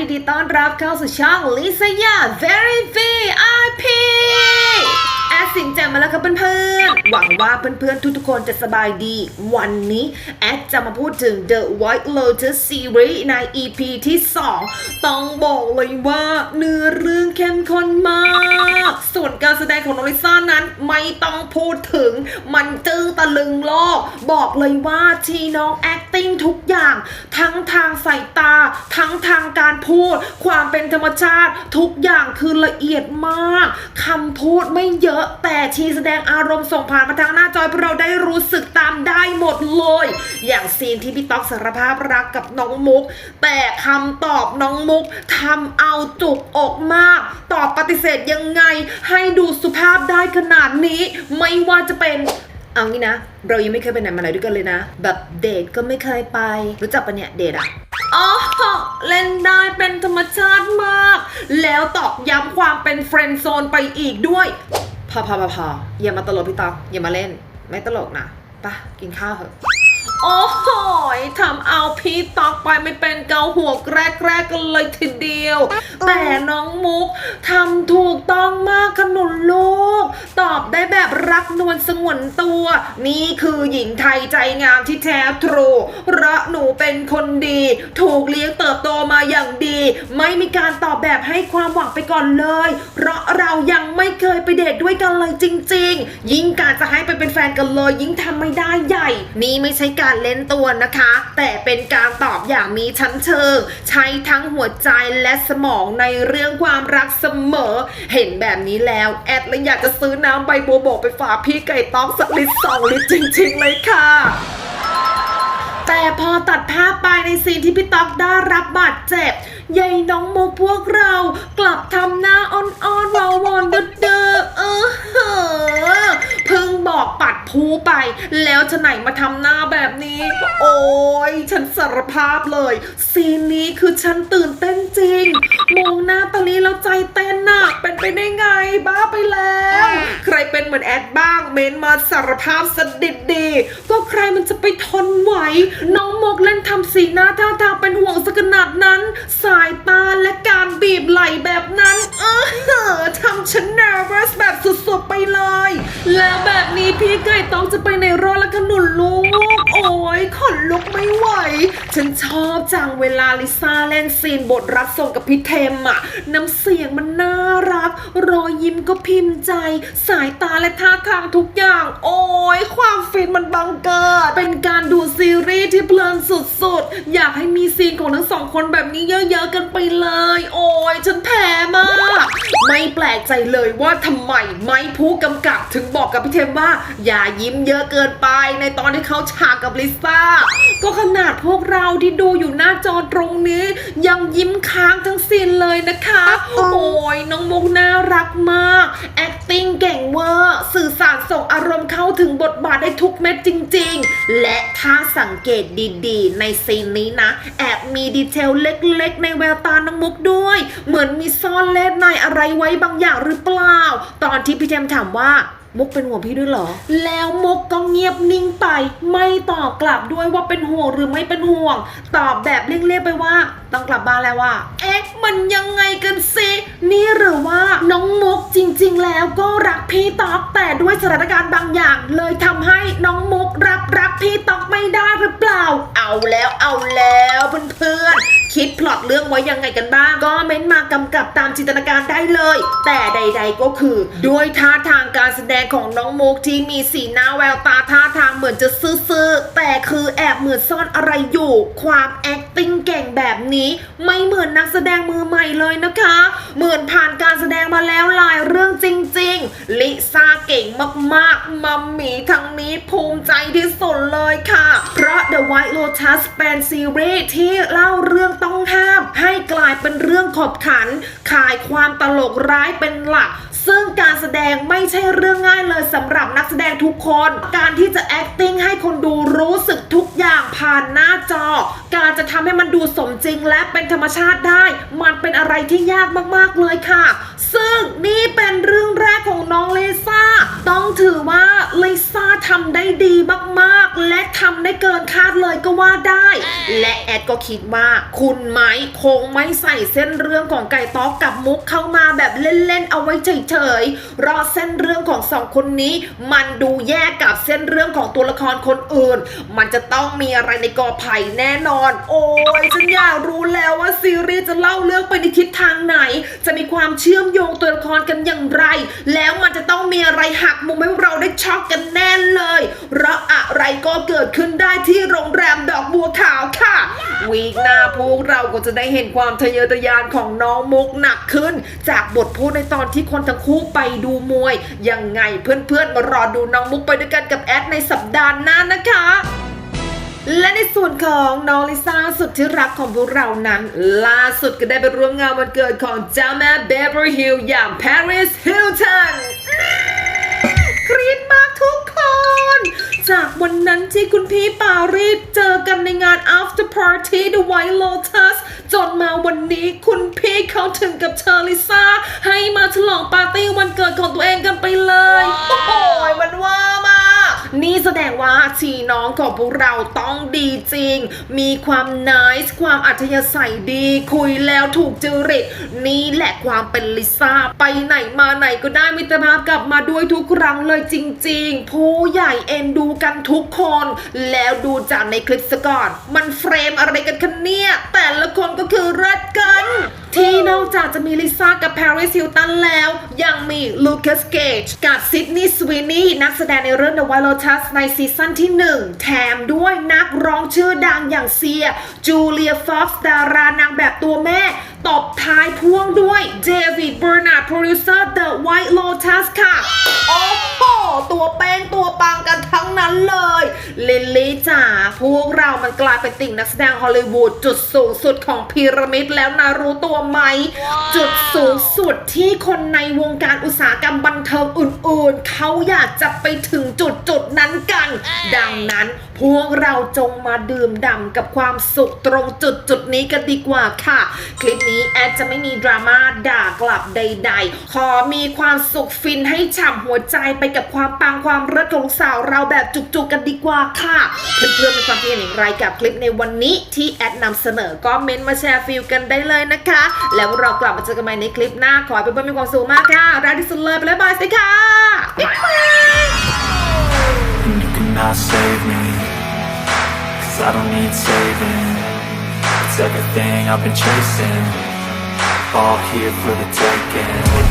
ยินดีต้อนรับเข้าสู่ช่องลิซยา Very VIP แอดสินแจมมาแล้วครับเพื่อนๆ หวังว่าเพื่อนๆ ทุกๆ คนจะสบายดี วันนี้แอดจะมาพูดถึง The White Lotus Series ใน EP ที่ 2 ต้องบอกเลยว่าเนื้อเรื่องเข้มข้นมาก ส่วนการแสดงของน้องลิซ่าน ไม่ต้องพูดถึง มันจึ้งตะลึงโลก บอกเลยว่าที่น้อง acting ทุกอย่าง ทั้งทางสายตา ทั้งทางการพูด ความเป็นธรรมชาติทุกอย่างคือละเอียดมากคำพูดไม่เยอะแต่ชีแสดงอารมณ์ส่งผ่านมาทางหน้าจอให้เราได้รู้สึกตามได้หมดเลย อย่างซีนที่พี่ต๊อกสารภาพรักกับน้องมุก แต่คำตอบน้องมุกทำเอาจุกอกมาก ตอบปฏิเสธยังไงให้ดูสุภาพได้ขนาดนี้ไม่ว่าจะเป็นเอางี้นะ เรายังไม่เคยไปไหนมาไหนด้วยกันเลยนะ แบบเดทก็ไม่เคยไป รู้จักปะเนี่ยเดทอะอ๋อเล่นได้เป็นธรรมชาติมาก แล้วตอกย้ำความเป็นเฟรนด์โซนไปอีกด้วย พอพอพอพออย่ามาตลกพี่ตอกอย่ามาเล่น ไม่ตลกนะปะกินข้าวเถอะโอ้โหยทำเอาพี่ตอกไปไม่เป็นเกาหัวแกรกแกรกกันเลยทีเดียว แต่น้องมุกทำถูกต้องมากขนุนลูก อบได้แบบ รักนวลสงวนตัว นี่คือหญิงไทยใจงามที่แท้ทรูเพราะหนูเป็นคนดี ถูกเลี้ยงเติบโตมาอย่างดี ไม่มีการตอบแบบให้ความหวังไปก่อนเลย เพราะเรายังไม่เคยไปเดทด้วยกันเลยจริง ๆ ยิ่งการจะให้ไปเป็นแฟนกันเลย ยิ่งทำไม่ได้ใหญ่ นี่ไม่ใช่การเล่นตัวนะคะ แต่เป็นการตอบอย่างมีชั้นเชิง ใช้ทั้งหัวใจและสมองในเรื่องความรักเสมอ เห็นแบบนี้แล้วแอดเลยอยากจะซื้อน้ำใบบัวบกไปฝากพี่ไก่ต้องสักลิตรสองลิตรจริง ๆ เลยค่ะ แต่พอตัดภาพไปในซีนที่พี่ต๊อกได้รับบาดเจ็บยายน้องโมพวกเรากลับทำหน้าอ่อนๆวาวอนเด้อเด้อออเหอะเพิ่งบอกปัด พูไป แล้วจะไหนมาทำหน้าแบบนี้ โอ้ยฉันสารภาพเลย ซีนนี้คือฉันตื่นเต้นจริง มองหน้าตาลีแล้วใจเต้นน่ะเป็นไปได้ไงบ้าไปแล้ว ใครเป็นเหมือนแอดบ้างเมนมาสารภาพสดิดดีก็ใครมันจะไปทนไหว น้องมกเล่นทำสีหน้าท่าทางเป็นห่วงสักขนาดนั้น สายตาและการบีบไหล่แบบนั้น เออทำฉัน nervous แบบสุดๆไปเลย แล้วแบบนี้พี่ไก่ต้องจะไปในรอดและขนุนลูก โอ้ยขนลุกไม่ไหว ฉันชอบจังเวลาลิซ่าเล่นซีนบทรักส่งกับพี่เทมอะน้ำเสียงมันน่ารัก รอยยิ้มก็พิมพ์ใจ สายตาและท่าทางทุกอย่าง โอ้ยความฟินมันบังเกิด เป็นการดูซีรีส์ที่เพลินสุดๆ อยากให้มีซีนของทั้งสองคนแบบนี้เยอะๆกันไปเลย โอ้ยฉันแพ้มากไม่แปลกใจเลยว่าทำไมไม่ผู้กำกับถึงบอกกับพี่เทมว่า อย่ายิ้มเยอะเกินไปในตอนที่เขาฉากกับลิซ่าก็ขนาดพวกเราที่ดูอยู่หน้าจอตรงนี้ ยังยิ้มค้างทั้งซีนเลยนะคะ โอ้ยน้องมุกน่ารักมาก acting เก่งเวอร์สื่อสารส่งอารมณ์เข้าถึงบทบาทได้ทุกเม็ดจริง ๆ และถ้าสังเกตดีๆ ในซีนนี้นะ แอบมีดีเทลเล็กๆ ในแววตาน้องมุกด้วย เหมือนมีซ่อนเล่นในอะไรไว้บางอย่างหรือเปล่า ตอนที่พี่เทมถามว่า มุกเป็นห่วงพี่ด้วยเหรอ แล้วมุกก็เงียบนิ่งไป ไม่ตอบกลับด้วยว่าเป็นห่วงหรือไม่เป็นห่วง ตอบแบบเลี่ยงๆไปว่า ต้องกลับบ้านแล้วว่า เอ๊ะ มันยังไงกันสินี่หรือว่าน้องมุกจริง ๆ แล้วก็รักพี่ต๊อกแต่ด้วยสถานการณ์บางอย่าง เลยทำให้น้องมุกรับรักพี่ต๊อกไม่ได้หรือเปล่า เอาแล้วเอาแล้วเพื่อนๆ คิดพล็อตเรื่องไว้ยังไงกันบ้าง ก็เม้นมากำกับตามจินตนาการได้เลย แต่ใด ๆก็คือ ด้วยท่าทางการแสดงของน้องมุกที่มีสีหน้าแววตาท่าทางเหมือนจะซื่อๆแต่คือแอบเหมือนซ่อนอะไรอยู่ ความ acting เก่งแบบนี้ ไม่เหมือนนักแสดงมือใหม่เลยนะคะ เหมือนผ่านการแสดงมาแล้วหลายเรื่องจริง ๆ ลิซ่าเก่งมากๆ มัมมี่ทั้งนี้ภูมิใจที่สุดเลยค่ะ เพราะ The White Lotus เป็นซีรีส์ที่เล่าเรื่องต้องห้าม ให้กลายเป็นเรื่องขบขัน ขายความตลกร้ายเป็นหลัก ซึ่งการแสดงไม่ใช่เรื่องง่ายเลยสำหรับนักแสดงทุกคน การที่จะ acting ให้คนดูรู้สึกทุกอย่างผ่านหน้าจอ การจะทำให้มันดูสมจริงและเป็นธรรมชาติได้ มันเป็นอะไรที่ยากมากๆเลยค่ะ ซึ่งนี่เป็นเรื่องแรกของน้องลิซ่า ต้องถือว่าลิซ่า ทำได้ดีมากๆ และทำได้เกินคาดเลยก็ว่าได้ และแอดก็คิดว่า คุณไม้คงไม่ใส่เส้นเรื่องของไก่ต๊อกกับมุกเข้ามาแบบเล่นๆเอาไว้เฉยๆรอเส้นเรื่องของสองคนนี้ มันดูแยกกับเส้นเรื่องของตัวละครคนอื่น มันจะต้องมีอะไรในกอไผ่แน่นอน โอ้ยฉันอยากรู้แล้วว่าซีรีส์จะเล่าเรื่องไปในทิศทางไหน จะมีความเชื่อมโยงตัวละครกันอย่างไร แล้วมันจะต้องมีอะไรหักมุมให้เราได้ช็อกกันแน่เลย เพราะอะไรก็เกิดขึ้นได้ที่โรงแรมดอกบัวขาวค่ะ วีคหน้าพวกเราก็จะได้เห็นความทะเยอทะยานของน้องมุกหนักขึ้น จากบทพูดในตอนที่คนทั้งคู่ไปดูมวย ยังไงเพื่อนๆมารอดูน้องมุกไปด้วยกันกับแอดในสัปดาห์หน้านะคะและในส่วนของน้องลิซ่าสุดที่รักของพวกเรานั้น ล่าสุดก็ได้ไปร่วมงานวันเกิดของเจ้าแม่เบเวอร์ฮิลอย่าง Paris Hilton กรี๊ดมา ที่คุณพี่ปารีสเจอกันในงาน after party The White Lotus จนมาวันนี้คุณพี่เขาถึงกับเชอลิซ่า ให้มาฉลองปาร์ตี้วันเกิดของตัวเองกันไปเลย โอ้โหมันว่ามาก นี่แสดงว่าชีน้องของพวกเราต้องดีจริง มีความน c e ความอัธยาศัยดี คุยแล้วถูกจริต นี่แหละความเป็นลิซ่า ไปไหนมาไหนก็ได้มิตรภาพกลับมาด้วยทุกครั้งเลยจริง ๆ ผู้ใหญ่เอ็นดูกันทุกคน แล้วดูจากในคลิปซะก่อน มันเฟรมอะไรกันคะเนี่ย แต่ละคนก็คือเรัดกัน ที่นอกจากจะมีลิซ่ากับ Paris Hilton แล้ว ยังมีลูคัสเกจกับซิดนีย์สวีนีนักแสดงในเรื่อง The White Lotus ในซีซั่นที่ 1 แถมด้วยนักร้องชื่อดังอย่างเซีย จูเลียฟ็อกซ์ดารานางแบบตัวแม่ตบท้ายพ่วงด้วยเดวิดเบอร์นาร์ดโปรดิวเซอร์ The White Lotus ค่ะ โอ้โห ตัวแป้งตัวปังกันทั้งนั้นเลย ลิลลี่จ๋าพวกเรามันกลายเป็นติ่งนักแสดงฮอลลีวูดจุดสูงสุดของพีระมิดแล้วนะรู้ตัวไหม จุดสูงสุดที่คนในวงการอุตสาหกรรมบันเทิงอื่นๆ เขาอยากจะไปถึงจุดจุดๆนั้นกัน ดังนั้นพวกเราจงมาดื่มด่ำกับความสุขตรงจุดจุดๆนี้กันดีกว่าค่ะ คลิปนี้แอดจะไม่มีดราม่าด่ากลับใด ๆ ขอมีความสุขฟินให้ฉ่ำหัวใจไปกับความปังความเลิศของสาวเราแบบจุกๆกันดีกว่าค่ะ เพื่อนๆมีความคิดเห็นอย่างไรกับคลิปในวันนี้ที่แอดนำเสนอก็เม้นต์มาแชร์ฟิลกันได้เลยนะคะ แล้วเรากลับมาเจอกันใหม่ในคลิปหน้าขอให้เพื่อนๆมีความสุขมากค่ะรักที่สุดเลยไปแล้วบายสิค่ะบ๊ายบาย I don't need saving It's everything I've been chasing All here for the taking